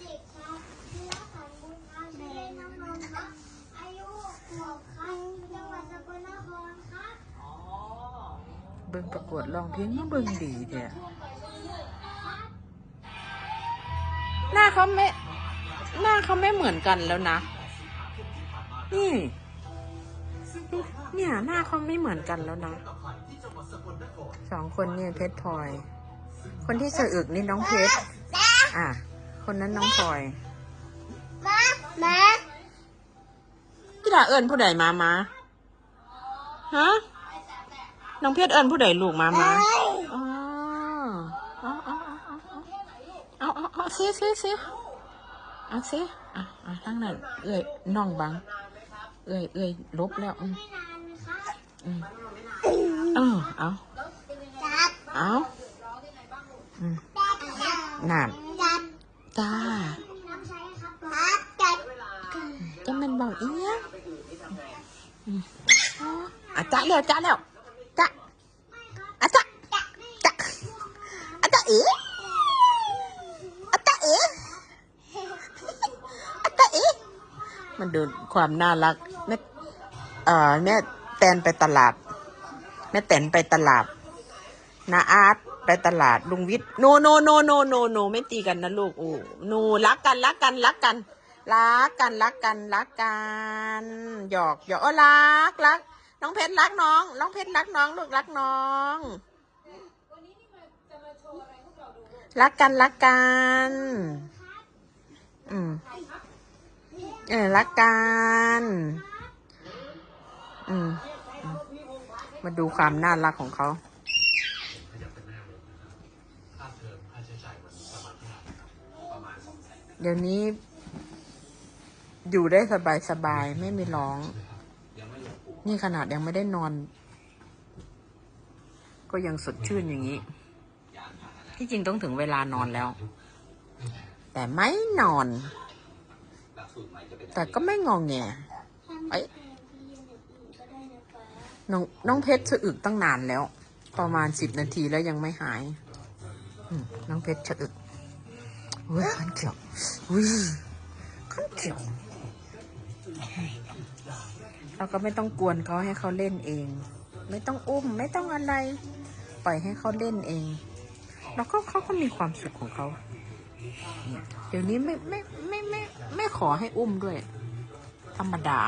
เด็กครับชื่อรักสันบุญครับชื่อเล่นน้องนนท์ครับ อายุขวบครับจังหวัดสกลนครครับเบิ่งประกวดร้องเพลงมาเบิ่งดีแท้หน้าเขาไม่ หน้าเขาไม่เหมือนกันแล้วนะ นี่ เนี่ยหน้าเขาไม่เหมือนกันแล้วนะ สองคนเนี่ยเพชรพลอย คนที่สะอึกนี่น้องเพชร อะ คนนั้นน้องพลอยมามาพี่ดาเอิญผู้ใดมามาฮะน้องเพชรเอิญผู้ใดลูกมามาอ๋อเอาเอาเอาเอาเอาเอาซิซิซิเอาซิอะอะทั้งนั้น เอ้ยน้องบัง เอ้ยเอ้ยลบแล้วอืมไม่นานครับอืมเออเอาจับเอาอืม จับ นั่น จับ จ้าครับจับจะมันบอกเนี้ยอืมอ๋ออะจ้าแล้วจ้าแล้วจ้าอะจ้าจ้าอะจ้าเอ๋อะจ้าเอ๋อะจ้าเอ๋มันดูความน่ารักแม่เอ่อแม่แตนไปตลาดแม่แตนไปตลาด นาอาร์ตไปตลาดลุงวิทย์โนโนโนโนโนโนไม่ตีกันนะลูกโอ้โนรักกันรักกันรักกันรักกันรักกันรักกันหยอกหยอกรักรักน้องเพชรรักน้อง น้องเพชรรักน้องลูกรักน้องรักกันรักกันอืมเออรักกันอืมมาดูความน่ารักของเขา เดี๋ยวนี้ อยู่ได้สบายสบายไม่มีร้อง นี่ขนาดยังไม่ได้นอน ก็ยังสดชื่นอย่างนี้ ที่จริงต้องถึงเวลานอนแล้ว แต่ไม่นอน แต่ก็ไม่งองแงไอ้ยน้องน้องเพชรสะอึกตั้งนานแล้ว ประมาณสิบนาทีแล้วยังไม่หาย น้องเพชรสะอึกเว้ยขันเขียววิขันเขียวเราก็ไม่ต้องกวนเขาให้เขาเล่นเอง ไม่ต้องอุ้มไม่ต้องอะไร ปล่อยให้เขาเล่นเอง แล้วก็เขาก็มีความสุขของเขา เดี๋ยวนี้ไม่ไม่ไม่ไม่ไม่ขอให้อุ้มด้วย ธรรมดา